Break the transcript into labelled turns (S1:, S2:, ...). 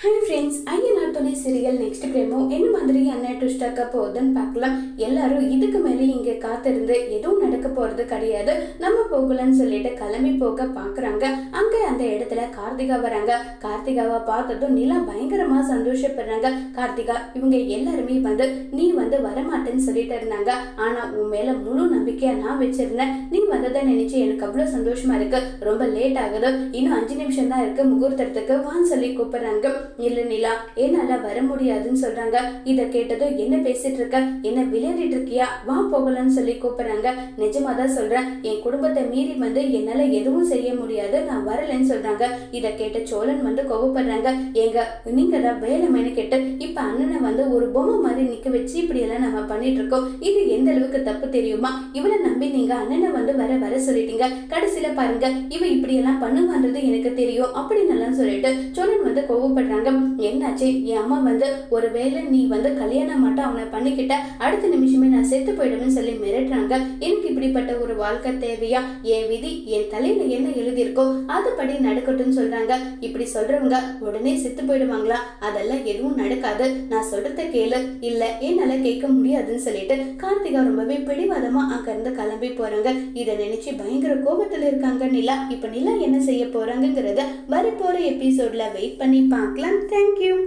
S1: Hi friends Ayyanar துணை serial next பிரேமோ என்ன மாதிரி அண்ணன் ட்விஸ்டாக்க போகுதுன்னு பார்க்கலாம். எல்லாரும் இதுக்கு மேலே இங்கே காத்திருந்து எதுவும் நடக்க போகிறது கிடையாது. நம்ம போகலன்னு சொல்லிட்டு கிளம்பி போக பார்க்குறாங்க. அங்கே அந்த இடத்துல கார்த்திகா வராங்க. கார்த்திகாவை பார்த்ததும் நிலா பயங்கரமாக சந்தோஷப்படுறாங்க. கார்த்திகா இவங்க எல்லாருமே வந்து நீ வந்து வரமாட்டேன்னு சொல்லிட்டு இருந்தாங்க. ஆனால் உன் மேலே முழு நம்பிக்கையாக நான் வச்சிருந்தேன். நீ வந்ததை நினச்சி எனக்கு அவ்வளோ சந்தோஷமாக இருக்கு. ரொம்ப லேட் ஆகுது. இன்னும் அஞ்சு நிமிஷம் தான் இருக்கு. முகூர்த்தத்துக்கு வான்னு சொல்லி கூப்பிட்றாங்க. இல்ல நிலா என்னால வர முடியாதுன்னு சொல்றாங்க. இத கேட்டதும் என்ன பேசிட்டு இருக்க? என்ன விளையாடிட்டு இருக்கியா? வா போகலாம்னு சொல்லி கூப்பிடுறாங்க. நிஜமா தான் சொல்றேன். என் குடும்பத்தை மீறி வந்து என்னால எதுவும் செய்ய முடியாது. நான் வரலைன்னு சொல்றாங்க. இத கேட்ட சோழன் வந்து கோவப்படுறாங்க. ஏங்க நீங்க தான் வேலை மெனக்கெட்டு இப்ப அண்ணனை வந்து ஒரு பொம்மை மாதிரி நிக்க வச்சு இப்படி எல்லாம் நம்ம பண்ணிட்டு இருக்கோம். இது எந்த அளவுக்கு தப்பு தெரியுமா? இவனை நம்பி நீங்க அண்ணனை வந்து வர வர சொல்லிட்டீங்க. கடைசியில பாருங்க இவ இப்படி எல்லாம் பண்ணுவான்றது எனக்கு தெரியும். அப்படின்னு எல்லாம் சொல்லிட்டு சோழன் வந்து கோவப்படுறாங்க. என்னாச்சு? என் அம்மா வந்து ஒருவேளை நீ வந்து கல்யாணம் மட்டும் அவனை பண்ணிக்கிட்ட அடுத்த நிமிஷமே நான் செத்து போயிடுவேன்னு சொல்லி மிரட்டுறாங்க. எனக்கு இப்படிப்பட்ட ஒரு வாழ்க்கை தேவையா? என் விதி என் தலையில என்ன எழுதியிருக்கோ அதுபடி நடக்கட்டும்னு சொல்றாங்க. இப்படி சொல்றவங்க உடனே செத்து போயிடுவாங்களா? அதெல்லாம் எதுவும் நடக்காது. நான் சொல்றத கேளு. இல்ல என்னால கேட்க முடியாதுன்னு சொல்லிட்டு கார்த்திகா ரொம்பவே பிடிவாதமா அங்க இருந்து கிளம்பி போறாங்க. இதை நினைச்சு பயங்கர கோபத்துல இருக்காங்க நிலா. இப்ப நிலா என்ன செய்ய போறாங்கிறத வரப்போற எபிசோட்ல வெயிட் பண்ணி பார்க்கலாம். thank you.